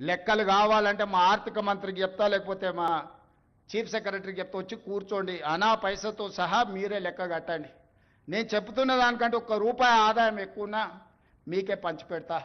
లెక్కలు కావాలంటే మా ఆర్థిక మంత్రికి చెప్తా లేకపోతే మా చీఫ్ సెక్రటరీకి చెప్తా వచ్చి కూర్చోండి. అనా పైసతో సహా మీరే లెక్క కట్టండి. నేను చెప్తున్న దానికంటే ఒక్క రూపాయి ఆదాయం ఎక్కువన్నా మీకే పంచిపెడతా